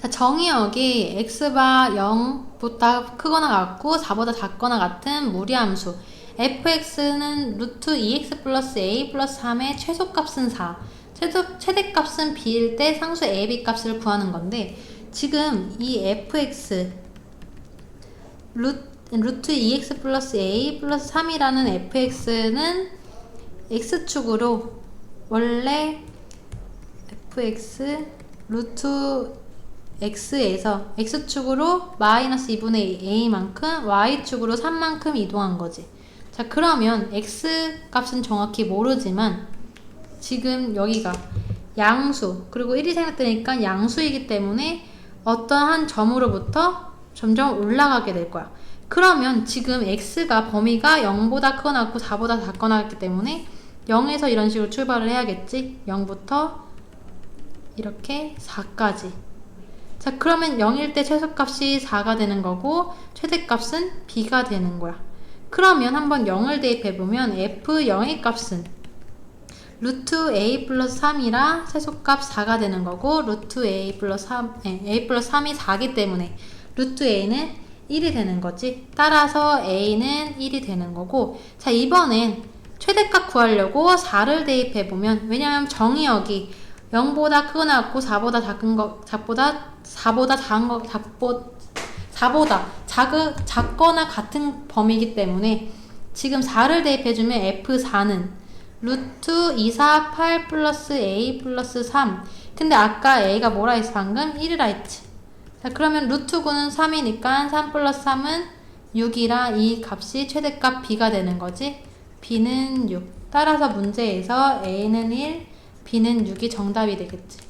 자, 정의역이 x가 0보다 크거나 같고 4보다 작거나 같은 무리함수. fx는 루트 2x 플러스 a 플러스 3의 최소값은 4 최소, 최대값은 b일 때 상수 a, b 값을 구하는 건데 지금 이 fx 루, 루트 2x 플러스 a 플러스 3이라는 fx는 x축으로 원래 fx 루트 x에서 x축으로 마이너스 2분의 a만큼 y축으로 3만큼 이동한 거지. 자, 그러면 x 값은 정확히 모르지만 지금 여기가 양수 그리고 1이 생략되니까 양수이기 때문에 어떠한 점으로부터 점점 올라가게 될 거야. 그러면 지금 x가 범위가 0보다 크거나 같고 4보다 작거나 같기 때문에 0에서 이런 식으로 출발을 해야겠지. 0부터 이렇게 4까지. 자, 그러면 0일 때 최소값이 4가 되는 거고 최대값은 b가 되는 거야. 그러면 한번 0을 대입해보면 f0의 값은 루트 a 플러스 3이라 최소값 4가 되는 거고 루트 a 플러스 3, 예, a 플러스 3이 4기 때문에 루트 a는 1이 되는 거지. 따라서 a는 1이 되는 거고 자 이번엔 최대값 구하려고 4를 대입해보면 왜냐하면 정의역이 0보다 크거나 같고 4보다 작은 거, 작보다 4보다 작은 거, 작보, 4보다 작은, 작거나 같은 범위이기 때문에 지금 4를 대입해주면 F4는 루트 2, 4, 8 플러스 A 플러스 3 근데 아까 A가 뭐라 했어 방금? 1이라 했지. 자 그러면 루트 9는 3이니까 3 플러스 3은 6이라 이 값이 최대값 B가 되는 거지. B는 6 따라서 문제에서 A는 1 B는 6이 정답이 되겠지